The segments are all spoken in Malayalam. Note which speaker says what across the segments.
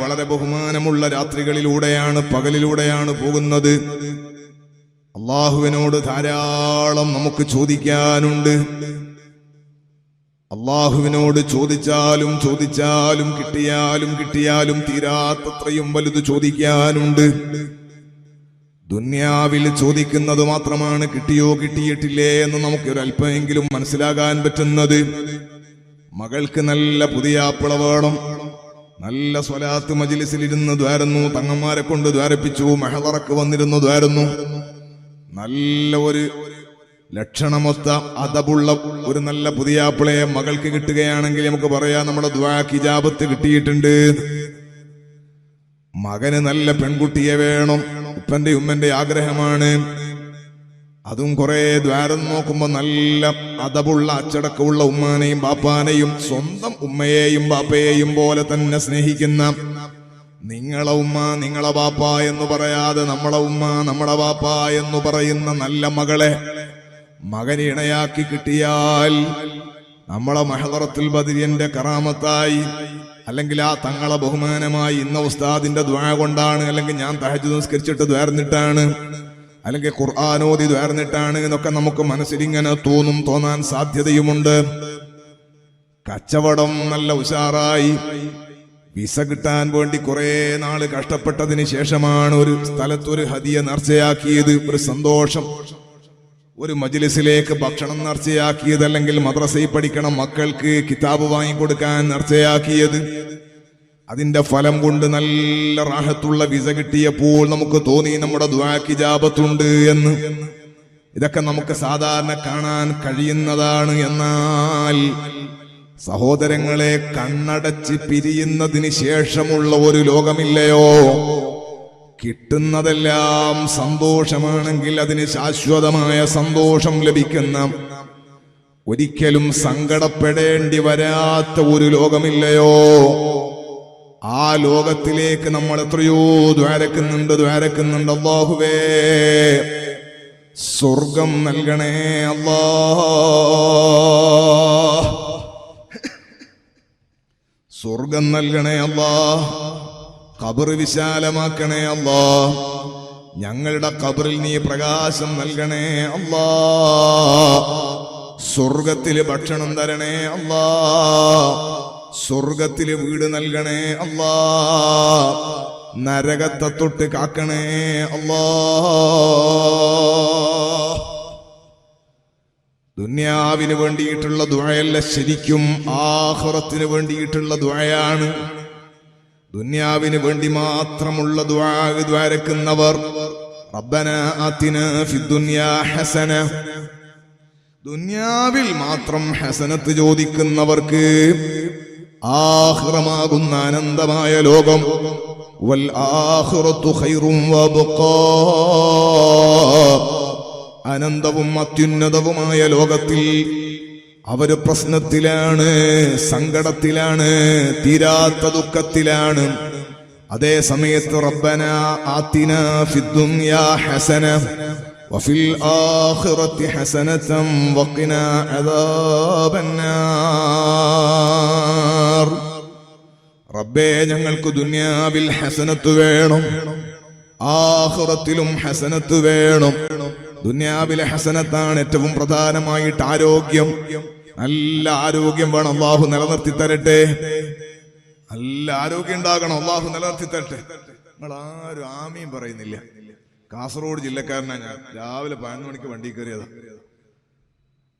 Speaker 1: വളരെ ബഹുമാനമുള്ള രാത്രികളിലൂടെയാണ് പകലിലൂടെയാണ് പോകുന്നത്. അള്ളാഹുവിനോട് ധാരാളം നമുക്ക് ചോദിക്കാനുണ്ട്. അള്ളാഹുവിനോട് ചോദിച്ചാലും ചോദിച്ചാലും കിട്ടിയാലും കിട്ടിയാലും തീരാത്തത്രയും വലുത് ചോദിക്കാനുണ്ട്. ദുന്യാവിൽ ചോദിക്കുന്നത് മാത്രമാണ് കിട്ടിയോ കിട്ടിയിട്ടില്ലേ എന്ന് നമുക്ക് ഒരു അല്പമെങ്കിലും മനസ്സിലാകാൻ പറ്റുന്നത്. മകൾക്ക് നല്ല പുതിയ ആപ്പിള വേണം. നല്ല സ്വലാത്ത് മജിലിസിലിരുന്ന് ദ്വാരുന്നു തങ്ങന്മാരെ കൊണ്ട് ദ്വാരപ്പിച്ചു മഹളറക്ക് വന്നിരുന്നു ദ്വാരുന്നു. നല്ല ഒരു ലക്ഷണമൊത്ത അതബുള്ള ഒരു നല്ല പുതിയ ആപ്പിളയെ മകൾക്ക് കിട്ടുകയാണെങ്കിൽ നമുക്ക് പറയാം നമ്മുടെ ദ്വാക്ക് ഇജാബത്ത് കിട്ടിയിട്ടുണ്ട്. മകന് നല്ല പെൺകുട്ടിയെ വേണം ഉപ്പന്റെ ഉമ്മന്റെ ആഗ്രഹമാണ്. അതും കുറെ ദ്വാരം നോക്കുമ്പോ നല്ല അതവുള്ള അച്ചടക്കമുള്ള ഉമ്മാനെയും ബാപ്പാനെയും സ്വന്തം ഉമ്മയെയും ബാപ്പയെയും പോലെ തന്നെ സ്നേഹിക്കുന്ന നിങ്ങളെ ഉമ്മ നിങ്ങളെ ബാപ്പ എന്ന് പറയാതെ നമ്മളെ ഉമ്മ നമ്മളെ ബാപ്പ എന്ന് പറയുന്ന നല്ല മകളെ മകൻ ഇണയാക്കി കിട്ടിയാൽ നമ്മളെ മഹദറത്തിൽ ബദിരിയന്റെ കറാമത്തായി അല്ലെങ്കിൽ ആ തങ്ങളെ ബഹുമാനമായി ഇന്ന ഉസ്താദിന്റെ ദ്വാ കൊണ്ടാണ് അല്ലെങ്കിൽ ഞാൻ തഹജ് നിസ്കരിച്ചിട്ട് ദ്വാർന്നിട്ടാണ് അല്ലെങ്കിൽ ഖുർആാനോദി ദ്വാർന്നിട്ടാണ് എന്നൊക്കെ നമുക്ക് മനസ്സിലിങ്ങനെ തോന്നും തോന്നാൻ സാധ്യതയുമുണ്ട്. കച്ചവടം നല്ല ഉഷാറായി. വിസ കിട്ടാൻ വേണ്ടി കുറെ നാൾ കഷ്ടപ്പെട്ടതിന് ശേഷമാണ് ഒരു സ്ഥലത്ത് ഒരു ഹദിയ നേർച്ചയാക്കിയത്. ഒരു സന്തോഷം. ഒരു മജിലിസിലേക്ക് ഭക്ഷണം നേർച്ചയാക്കിയത് അല്ലെങ്കിൽ മദ്രസയിൽ പഠിക്കണം മക്കൾക്ക് കിതാബ് വാങ്ങിക്കൊടുക്കാൻ നേർച്ചയാക്കിയത്. അതിന്റെ ഫലം കൊണ്ട് നല്ല റാഹത്തുള്ള വിസ കിട്ടിയപ്പോൾ നമുക്ക് തോന്നി നമ്മുടെ ദ്വാക്കിജാപത്തുണ്ട് എന്ന്. ഇതൊക്കെ നമുക്ക് സാധാരണ കാണാൻ കഴിയുന്നതാണ് എന്നാൽ സഹോദരങ്ങളെ കണ്ണടച്ച് പിരിയുന്നതിന് ശേഷമുള്ള ഒരു ലോകമില്ലയോ? കിട്ടുന്നതെല്ലാം സന്തോഷമാണെങ്കിൽ അതിന് ശാശ്വതമായ സന്തോഷം ലഭിക്കുന്ന ഒരിക്കലും സങ്കടപ്പെടേണ്ടി വരാത്ത ഒരു ലോകമില്ലയോ? ആ ലോകത്തിലേക്ക് നമ്മൾ എത്രയോ ദ്വാരക്കുന്നുണ്ട് ദ്വാരക്കുന്നുണ്ട്. അള്ളാഹുവേ സ്വർഗം നൽകണേ അള്ളാ സ്വർഗം നൽകണേ അള്ളാ കബർ വിശാലമാക്കണേ അള്ളാ ഞങ്ങളുടെ കബറിൽ നീ പ്രകാശം നൽകണേ അള്ളാ സ്വർഗത്തിൽ ഭക്ഷണം തരണേ അല്ലാ. സ്വർഗത്തിൽ വീട് നൽകണേ അല്ലാ. നരകത്തെ തൊട്ട് കാക്കണേ അല്ലാ. ദുന്യാവിന് വേണ്ടിയിട്ടുള്ള ദുഴയല്ല ശരിക്കും ആഹുറത്തിന് വേണ്ടിയിട്ടുള്ള ദുഴയാണ് ദുന്യാവിന് വേണ്ടി മാത്രമുള്ള ദ്വാഗ് ദ്വാരക്കുന്നവർ റബ്ബന അതിന് ഹസന. ദുന്യാവിൽ മാത്രം ഹസനത്ത് ചോദിക്കുന്നവർക്ക് ആഹ്റമാകുന്ന അനന്തമായ ലോകം. വൽ ആഖിറത്തു ഖൈറും അനന്തവും അത്യുന്നതവുമായ ലോകത്തിൽ അവർ പ്രശ്നത്തിലാണ് സങ്കടത്തിലാണ് തീരാത്ത ദുഃഖത്തിലാണ്. അതേ സമയത്ത് റബ്ബന ആത്തിന ഫിദ്ദുനിയാ ഹസന. വഫിൽ حسنة وقنا عذاب النار. റബ്ബേ ഞങ്ങൾക്ക് ദുനിയാവിൽ ഹസനത്ത് വേണം. ആഖിറത്തിലും ഹസനത്ത് വേണം. ദുനിയാവിലെ ഹസനത്താണ് ഏറ്റവും പ്രധാനമായിട്ട് ആരോഗ്യം. നല്ല ആരോഗ്യം വേണം. അള്ളാഹു നിലനിർത്തി തരട്ടെ. നല്ല ആരോഗ്യം ഉണ്ടാകണം. അള്ളാഹു നിലനിർത്തി തരട്ടെ. നിങ്ങൾ ആരും ആമയും പറയുന്നില്ല. കാസർഗോഡ് ജില്ലക്കാരനാ ഞാൻ. രാവിലെ പതിനൊന്ന് മണിക്ക് വണ്ടി കയറിയതാ.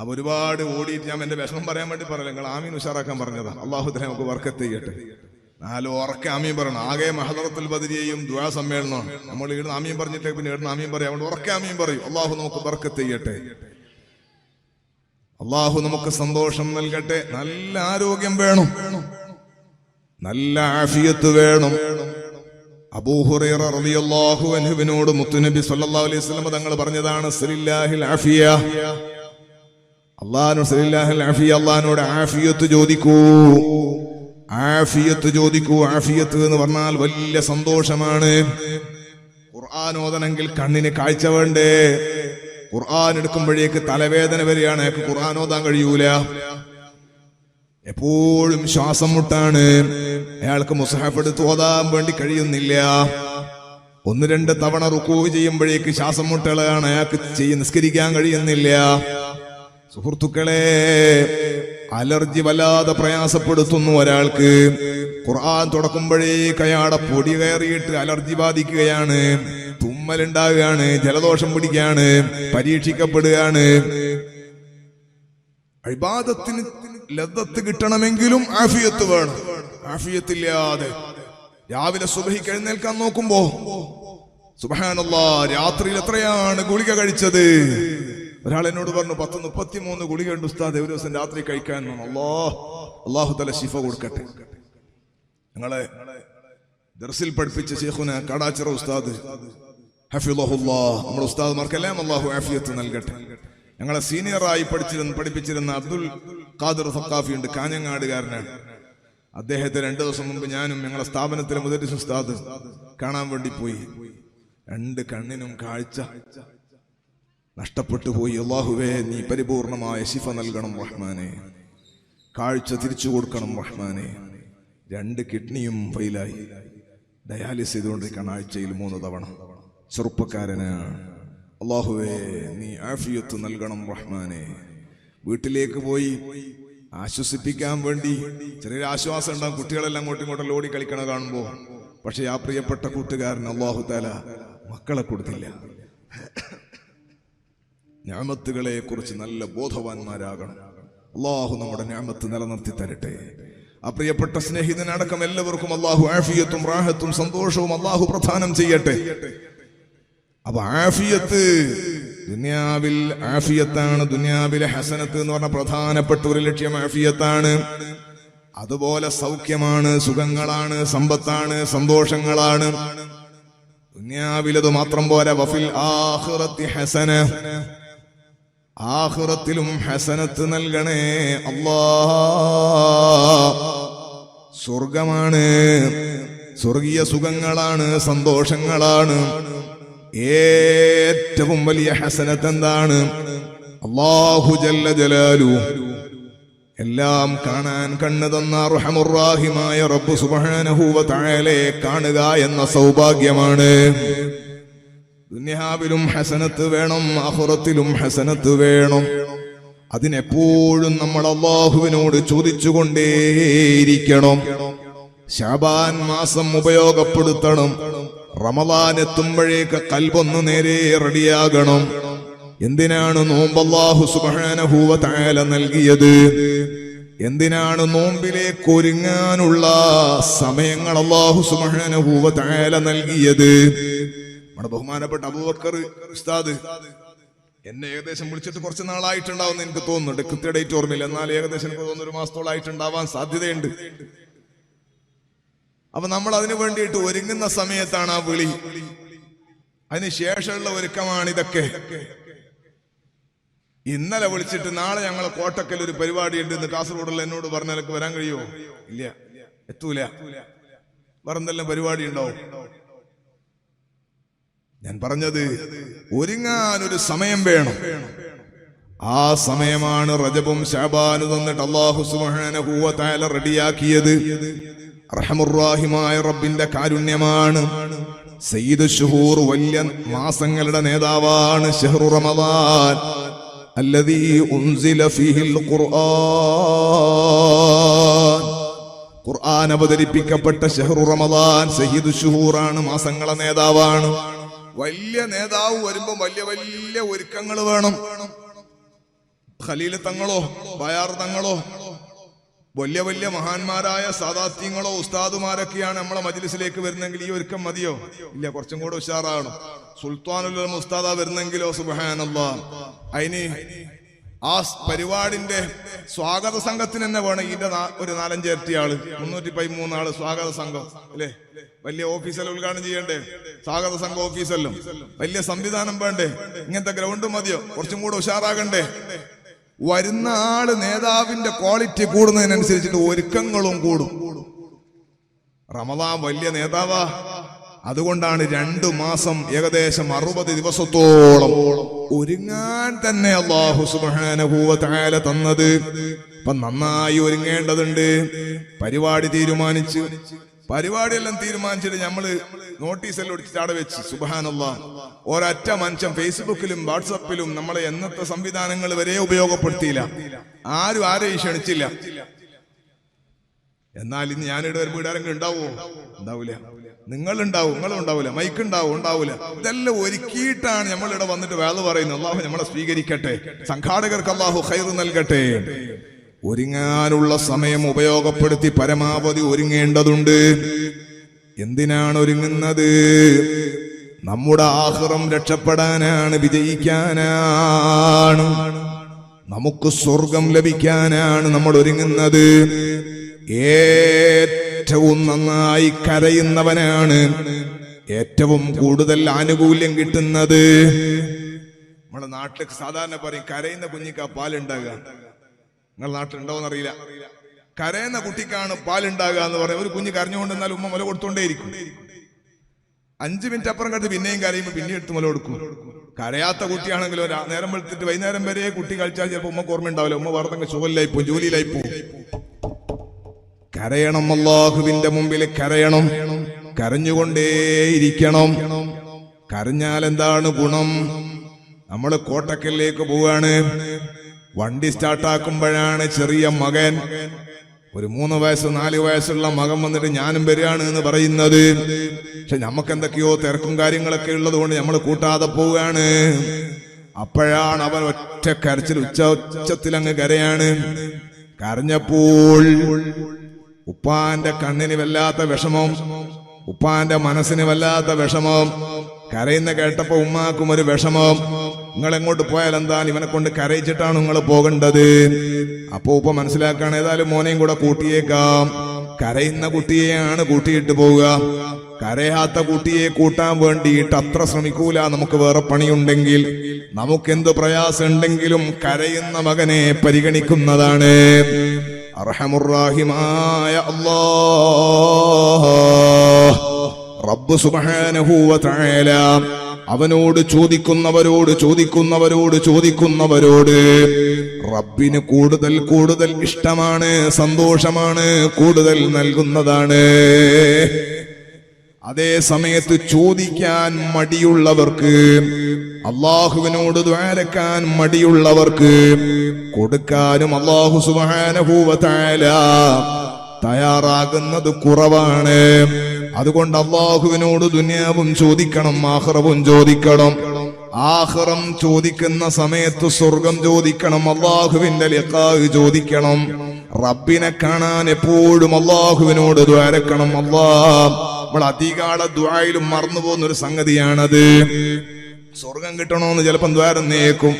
Speaker 1: അപ്പൊ ഒരുപാട് ഓടിയിട്ട് ഞാൻ എന്റെ വിഷമം പറയാൻ വേണ്ടി പറയല നിങ്ങൾ ആമീൻ ഉഷാറാക്കാൻ പറഞ്ഞതാ. അള്ളാഹു തന്നെ നമുക്ക് വർക്കത്ത് ചെയ്യട്ടെ. നാല് ഉറക്കെ ആമീൻ പറയണം. ആകെ മഹദറത്തുൽ ബദരിയെയും ദ്വാ സമ്മേളനമാണ് നമ്മൾ ഇവിടുന്ന് ആമീൻ പറഞ്ഞിട്ട് പിന്നെ ഇവിടുന്ന് ആമീൻ പറയാം. അവിടെ ഉറക്കെ ആമീൻ പറയും. അള്ളാഹു നമുക്ക് ബർക്കത്ത് ചെയ്യട്ടെ. അള്ളാഹു നമുക്ക് സന്തോഷം നൽകട്ടെ. നല്ല ആരോഗ്യം വേണം. നല്ല ആഫിയത്ത് വേണം. അബൂഹുറൈറ റളിയല്ലാഹു അൻഹുവിനോട് മുത്തുനബി സല്ലല്ലാഹു അലൈഹി തങ്ങൾ പറഞ്ഞതാണ് സലില്ലാഹിൽ ആഫിയ. അള്ളാഹു സലില്ലാഹിൽ ആഫിയ. അള്ളാഹിനോട് ആഫിയത്ത് ചോദിക്കൂ. ആഫിയത്ത് ചോദിക്കൂ ആഫിയത്ത് എന്ന് പറഞ്ഞാൽ വലിയ സന്തോഷമാണ്. ഖുർആൻ ഓതണമെങ്കിൽ കണ്ണിന് കാഴ്ച വേണ്ടേ? ഖുർആൻ എടുക്കുമ്പോഴേക്ക് തലവേദന വരെയാണ്. ഖുർആൻ കഴിയൂല. എപ്പോഴും ശ്വാസം മുട്ടാണ്. അയാൾക്ക് മുസഹഫ് എടുത്ത് ഓതാൻ വേണ്ടി കഴിയുന്നില്ല. ഒന്ന് രണ്ട് തവണ റുക്കൂ ചെയ്യുമ്പോഴേക്ക് ശ്വാസം മുട്ടുകളാണ് അയാൾക്ക് ചെയ്യ നിസ്കരിക്കാൻ കഴിയുന്നില്ല. സുഹൃത്തുക്കളെ അലർജി വല്ലാതെ പ്രയാസപ്പെടുത്തുന്നു ഒരാൾക്ക്. ഖുർആൻ തുടക്കുമ്പോഴേ അയാളെ പൊടി കയറിയിട്ട് അലർജി ബാധിക്കുകയാണ്. തുമ്മലുണ്ടാകുകയാണ് ജലദോഷം പിടിക്കുകയാണ് പരീക്ഷിക്കപ്പെടുകയാണ്. അഴിബാദത്തിന് ലദ്ദത്ത് കിട്ടണമെങ്കിലും ആഫിയത്ത് വേണം. ആഫിയത്തില്ലാതെ രാവിലെ സുബഹിക്ക് കഴിഞ്ഞേൽക്കാൻ നോക്കുമ്പോ സുബഹാനല്ല രാത്രിയിൽ എത്രയാണ് ഗുളിക കഴിച്ചത്? ഒരാൾ എന്നോട് പറഞ്ഞു പത്ത് മുപ്പത്തിമൂന്ന് ഗുളിക ഉണ്ട് ഉസ്താദ് ഒരു ദിവസം രാത്രി കഴിക്കാൻ അള്ളാഹ് അള്ളാഹു തല ശിഫ കൊടുക്കട്ടെ. ഞങ്ങളെ ദർസിൽ പഠിപ്പിച്ച ഷെയ്ഖുന കടാച്ചിറ ഉസ്താദ് ഹഫിളഹുല്ലാ നമ്മുടെ ഉസ്താദ്മാർക്കെല്ലാം അള്ളാഹു ആഫിയത്ത് നൽകട്ടെ. ഞങ്ങളെ സീനിയറായി പഠിച്ചിരുന്ന പഠിപ്പിച്ചിരുന്ന അബ്ദുൽ ഖാദർ സക്കാഫി ഉണ്ട് കാഞ്ഞങ്ങാടുകാരനാണ്. അദ്ദേഹത്തെ രണ്ടു ദിവസം മുമ്പ് ഞാനും ഞങ്ങളെ സ്ഥാപനത്തിലെ മുതലിസ് ഉസ്താദ് കാണാൻ വേണ്ടി പോയി. രണ്ട് കണ്ണിനും കാഴ്ച നഷ്ടപ്പെട്ടു പോയി. അള്ളാഹുവേ നീ പരിപൂർണമായ ശിഫ നൽകണം റഹ്മാനെ. കാഴ്ച തിരിച്ചു കൊടുക്കണം റഹ്മാനെ. രണ്ട് കിഡ്നിയും ഫെയിലായി. ഡയാലിസ് ചെയ്തുകൊണ്ടിരിക്കണം ആഴ്ചയിൽ മൂന്ന് തവണ. ചെറുപ്പക്കാരനാണ്. അള്ളാഹുവേ നീ ആഫിയത്ത് നൽകണം റഹ്മാനെ. വീട്ടിലേക്ക് പോയി ആശ്വസിപ്പിക്കാൻ വേണ്ടി ചെറിയൊരു ആശ്വാസം ഉണ്ടാകും കുട്ടികളെല്ലാം അങ്ങോട്ടും ഇങ്ങോട്ടും ഓടി കളിക്കണ കാണുമ്പോൾ പക്ഷെ ആ പ്രിയപ്പെട്ട കൂട്ടുകാരൻ അള്ളാഹു താല മക്കളെ കൊടുത്തില്ല. ഞാമത്തുകളെ കുറിച്ച് നല്ല ബോധവാന്മാരാകണം. അള്ളാഹു നമ്മുടെ ഞാമത്ത് നിലനിർത്തി തരട്ടെ. ആ പ്രിയപ്പെട്ട സ്നേഹിതനടക്കം എല്ലാവർക്കും അള്ളാഹു ആഫിയത്തും റാഹത്തും സന്തോഷവും അള്ളാഹു പ്രധാനം ചെയ്യട്ടെ. അപ്പൊ ആഫിയത്ത് ദുനിയാവിൽ ആഫിയത്താണ്. ദുനിയാവിലെ ഹസനത്ത് എന്ന് പറഞ്ഞ പ്രധാനപ്പെട്ട ഒരു ലക്ഷ്യം ആഫിയത്താണ്. അതുപോലെ സൗഖ്യമാണ് സുഖങ്ങളാണ് സമ്പത്താണ് സന്തോഷങ്ങളാണ്. ദുനിയാവിലത് മാത്രം പോലെ വഫിൽ ആഹുറത്തി ഹസന. ആഹുറത്തിലും ഹസനത്ത് നൽകണേ അള്ളാ സ്വർഗമാണ് സ്വർഗീയ സുഖങ്ങളാണ് സന്തോഷങ്ങളാണ്. ഏറ്റവും വലിയ ഹസനത്ത് എന്താണ് അള്ളാഹു ജല്ല ജലാലു. എല്ലാം കാണാൻ കണ്ണു തന്ന റഹമുറാഹിമായ റബ്ബു സുബാനഹൂവ താഴലെ കാണുക എന്ന സൗഭാഗ്യമാണ്. ദുന്യാവിലും ഹസനത്ത് വേണം അഹുറത്തിലും ഹസനത്ത് വേണം. അതിനെപ്പോഴും നമ്മൾ അള്ളാഹുവിനോട് ചോദിച്ചുകൊണ്ടേയിരിക്കണം. ശാബാൻ മാസം ഉപയോഗപ്പെടുത്തണം. റമദാൻ എത്തുമ്പോഴേക്ക് കൽബൊന്ന് നേരെ റെഡിയാകണം. എന്തിനാണ് നോമ്പല്ലാഹു സുബ്ഹാനഹു തആല നൽകിയത്? എന്തിനാണ് നോമ്പിലേക്ക് ഒരുങ്ങാനുള്ള സമയങ്ങൾ അള്ളാഹു സുബ്ഹാനഹു തആല നൽകിയത്? നമ്മുടെ ബഹുമാനപ്പെട്ട അബൂബക്കർ ഉസ്താദ് എന്നെ ഏകദേശം വിളിച്ചിട്ട് കുറച്ച് നാളായിട്ടുണ്ടാവും എനിക്ക് തോന്നുന്നുണ്ട്. കൃത്യ ഡേറ്റ് ഓർമ്മയില്ല. എന്നാൽ ഏകദേശം എനിക്ക് തോന്നുന്നു ഒരു മാസത്തോളായിട്ടുണ്ടാവാൻ സാധ്യതയുണ്ട്. അപ്പൊ നമ്മൾ അതിനു വേണ്ടിയിട്ട് ഒരുങ്ങുന്ന സമയത്താണ് ആ വിളി. അതിന് ശേഷമുള്ള ഒരുക്കമാണ് ഇതൊക്കെ. ഇന്നലെ വിളിച്ചിട്ട് നാളെ ഞങ്ങൾ കോട്ടക്കൽ ഒരു പരിപാടി ഉണ്ട് ഇന്ന് കാസർഗോഡുള്ള എന്നോട് പറഞ്ഞ എനിക്ക് വരാൻ കഴിയുമോ ഇല്ല. എത്തൂല. വേറെന്തെല്ലാം പരിപാടി ഉണ്ടാവും? ഞാൻ പറഞ്ഞത് ഒരുങ്ങാൻ ഒരു സമയം വേണം. ആ സമയമാണ് റജബും ഷാബാനും തന്നിട്ട് അള്ളാഹു തആല റെഡിയാക്കിയത്. റഹമുറാഹിമായ റബ്ബിന്റെ കാരുണ്യമാണ്. സയ്യിദ് ഷുഹൂർ വലിയ മാസങ്ങളുടെ നേതാവാണ് ഷെഹ്റു റമദാൻ. അല്ലദീ ഉൻസില ഫീഹിൽ ഖുർആൻ. ഖുർആൻ അവതരിപ്പിക്കപ്പെട്ട ഷെഹ്റു റമദാൻ സയ്യിദ് ഷുഹൂറാണ് മാസങ്ങളെ നേതാവാണ്. വലിയ നേതാവ് വരുമ്പോ വലിയ വലിയ ഒരുക്കങ്ങൾ വേണം. ഖലീൽ തങ്ങളോ ബയാർ തങ്ങളോ വലിയ വലിയ മഹാന്മാരായ സാദാത്യങ്ങളോ ഉസ്താദുമാരൊക്കെയാണ് നമ്മളെ മജ്ലിസിലേക്ക് വരുന്നെങ്കിൽ ഈ ഒരുക്കം മതിയോ? ഇല്ല കുറച്ചും കൂടെ ഉഷാറാകണം. സുൽത്താനുൽ ഉസ്താദ വരുന്നെങ്കിലോ? സുബഹാനല്ലാ. അതിന് ആ പരിപാടിന്റെ സ്വാഗത സംഘത്തിന് തന്നെ വേണം. ഇതിന്റെ ഒരു നാലഞ്ച് ഇരട്ടി ആൾ. മുന്നൂറ്റി പതിമൂന്ന് ആൾ സ്വാഗത സംഘം അല്ലേ? വലിയ ഓഫീസെല്ലാം ഉദ്ഘാടനം ചെയ്യണ്ടേ? സ്വാഗത സംഘം ഓഫീസെല്ലാം. വലിയ സംവിധാനം വേണ്ടേ? ഇങ്ങനത്തെ ഗ്രൗണ്ട് മതിയോ? കുറച്ചും കൂടെ ഉഷാറാകണ്ടേ? വരുന്ന ആൾ നേതാവിന്റെ ക്വാളിറ്റി കൂടുന്നതിനനുസരിച്ചിട്ട് ഒരുക്കങ്ങളും കൂടും. റമദാൻ വലിയ നേതാവാ. അതുകൊണ്ടാണ് രണ്ടു മാസം ഏകദേശം അറുപത് ദിവസത്തോളം ഒരുങ്ങാൻ തന്നെ അള്ളാഹു വ തന്നത്. ഇപ്പൊ നന്നായി ഒരുങ്ങേണ്ടതുണ്ട്. പരിപാടി തീരുമാനിച്ച് പരിപാടിയെല്ലാം തീരുമാനിച്ചിട്ട് നമ്മൾ നോട്ടീസെല്ലാം ഒടിച്ചിട്ട് അവിടെ വെച്ച്. സുബാനുള്ള ഒരൊറ്റ മനുഷ്യൻ ഫേസ്ബുക്കിലും വാട്സപ്പിലും നമ്മളെ എന്നത്തെ സംവിധാനങ്ങൾ വരെ ഉപയോഗപ്പെടുത്തിയില്ല. ആരും ആരെയും ക്ഷണിച്ചില്ല. എന്നാൽ ഇന്ന് ഞാനിവിടെ ഒരു ഇവിടെ ആരെങ്കിലും ഉണ്ടാവോ? ഉണ്ടാവില്ല നിങ്ങൾ ഉണ്ടാവും നിങ്ങളും ഉണ്ടാവില്ല മൈക്ക് ഉണ്ടാവും ഉണ്ടാവില്ല ഇതെല്ലാം ഒരുക്കിയിട്ടാണ് നമ്മളിവിടെ വന്നിട്ട് വേള പറയുന്നത്. അള്ളാഹു നമ്മളെ സ്വീകരിക്കട്ടെ. സംഘാടകർക്ക് അള്ളാഹു ഹൈർ നൽകട്ടെ. ഒരുങ്ങാനുള്ള സമയം ഉപയോഗപ്പെടുത്തി പരമാവധി ഒരുങ്ങേണ്ടതുണ്ട്. എന്തിനാണ് ഒരുങ്ങുന്നത് നമ്മുടെ ആഹ്റം രക്ഷപ്പെടാനാണ് വിജയിക്കാനാണ്. നമുക്ക് സ്വർഗം ലഭിക്കാനാണ് നമ്മൾ ഒരുങ്ങുന്നത്. ഏറ്റവും നന്നായി കരയുന്നവനാണ് ഏറ്റവും കൂടുതൽ ആനുകൂല്യം കിട്ടുന്നത്. നമ്മുടെ നാട്ടിൽ സാധാരണ പറയും കരയുന്ന കുഞ്ഞിക്ക് പാലുണ്ടാകുക നിങ്ങളുടെ അറിയില്ല. കരയുന്ന കുട്ടിക്കാണ് പാലുണ്ടാകുക എന്ന് പറയുന്നത്. ഒരു കുഞ്ഞ് കരഞ്ഞുകൊണ്ടെന്നാൽ ഉമ്മ മുല കൊടുത്തോണ്ടേയിരിക്കും. അഞ്ചു മിനിറ്റ് അപ്പുറം കണ്ട് പിന്നെയും കരയുമ്പോൾ പിന്നെ എടുത്ത് മുല കൊടുക്കും. കരയാത്ത കുട്ടിയാണെങ്കിലും ഒരു നേരം വെളുത്തിട്ട് വൈകുന്നേരം വരെ കുട്ടി കളിച്ചാൽ ചിലപ്പോൾ ഉമ്മ ഓർമ്മ ഉണ്ടാവില്ല ഉമ്മ വേറെ ചുവലിലായി പോകും ജോലിയിലായി പോകും കരയണം അള്ളാഹുവിന്റെ മുമ്പിൽ കരയണം. കരഞ്ഞുകൊണ്ടേയിരിക്കണം. കരഞ്ഞാൽ എന്താണ് ഗുണം? നമ്മൾ കോട്ടക്കലിലേക്ക് പോവാണ്. വണ്ടി സ്റ്റാർട്ടാക്കുമ്പോഴാണ് ചെറിയ മകൻ. ഒരു മൂന്ന് വയസ്സ് നാല് വയസ്സുള്ള മകൻ വന്നിട്ട് ഞാനും വരികയാണ് എന്ന് പറയുന്നത്. പക്ഷെ നമുക്ക് എന്തൊക്കെയോ തിരക്കും കാര്യങ്ങളൊക്കെ ഉള്ളത് കൊണ്ട് നമ്മൾ കൂട്ടാതെ പോവുകയാണ്. അപ്പോഴാണ് അവൻ ഒറ്റ കരച്ചിൽ ഉച്ച ഉച്ചത്തിൽ അങ്ങ് കരയാണ്. കരഞ്ഞപ്പോൾ ഉപ്പാന്റെ കണ്ണിന് വല്ലാത്ത വിഷമം ഉപ്പാന്റെ മനസ്സിന് വല്ലാത്ത വിഷമം. കരയുന്ന കേട്ടപ്പോ ഉമ്മാക്കും ഒരു വിഷമം. നിങ്ങൾ എങ്ങോട്ട് പോയാൽ എന്താണ് ഇവനെ കൊണ്ട് കരയിച്ചിട്ടാണ് നിങ്ങൾ പോകേണ്ടത്. അപ്പൊ ഉപ്പ മനസ്സിലാക്കാണ് ഏതായാലും മോനെയും കൂടെ കൂട്ടിയേക്കാം. കരയുന്ന കുട്ടിയെയാണ് കൂട്ടിയിട്ട് പോവുക. കരയാത്ത കുട്ടിയെ കൂട്ടാൻ വേണ്ടിയിട്ട് അത്ര ശ്രമിക്കൂല. നമുക്ക് വേറെ പണിയുണ്ടെങ്കിൽ നമുക്ക് നമുക്കെന്ത് പ്രയാസം ഉണ്ടെങ്കിലും കരയുന്ന മകനെ പരിഗണിക്കുന്നതാണ്. അർഹമുറാഹിമായ റബ്ബ് സുബ്ഹാനഹു വ തആല അവനോട് ചോദിക്കുന്നവരോട് ചോദിക്കുന്നവരോട് ചോദിക്കുന്നവരോട് റബ്ബിന് കൂടുതൽ കൂടുതൽ ഇഷ്ടമാണ് സന്തോഷമാണ് കൂടുതൽ നൽകുന്നതാണ്. അതേ സമയത്ത് ചോദിക്കാൻ മടിയുള്ളവർക്ക് അള്ളാഹുവിനോട് ദ്വാരക്കാൻ മടിയുള്ളവർക്ക് കൊടുക്കാനും അള്ളാഹു സുബാനഭൂവത്തായ തയ്യാറാകുന്നത് കുറവാണ്. അതുകൊണ്ട് അള്ളാഹുവിനോട് ദുനിയാവും ചോദിക്കണം ആഹ്റവും ചോദിക്കണം. ആഹ്റം ചോദിക്കുന്ന സമയത്ത് സ്വർഗം ചോദിക്കണം അള്ളാഹുവിന്റെ ലക്കാഹ് ചോദിക്കണം. റബ്ബിനെ കാണാൻ എപ്പോഴും അള്ളാഹുവിനോട് ദ്വാരക്കണം അള്ളാ നമ്മൾ അധികാല ദ്വായിലും മറന്നു പോകുന്ന ഒരു സംഗതിയാണത്. സ്വർഗം കിട്ടണോന്ന് ചിലപ്പം ദ്വാരം നേക്കും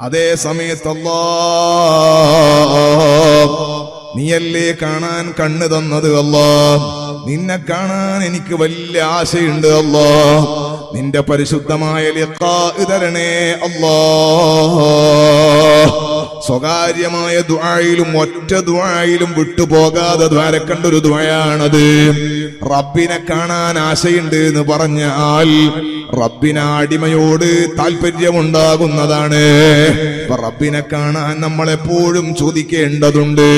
Speaker 1: അതേ സമയത്ത് അല്ലാ നീയല്ലേ കാണാൻ കണ്ണ് തന്നത് അല്ലോ? നിന്നെ കാണാൻ എനിക്ക് വലിയ ആശയുണ്ട് അല്ലോ. നിന്റെ പരിശുദ്ധമായ തരണേ അല്ലാ. സ്വകാര്യമായ ദ്വായിലും ഒറ്റ ദ്വായിലും വിട്ടുപോകാതെ ദ്വാരക്കണ്ട ഒരു ദ്വയാണത് റബ്ബിനെ കാണാൻ ആശയുണ്ട് എന്ന് പറഞ്ഞാൽ റബ്ബിന് അടിമയോട് താല്പര്യമുണ്ടാകുന്നതാണ് റബ്ബിനെ കാണാൻ നമ്മളെപ്പോഴും ചോദിക്കേണ്ടതുണ്ട്.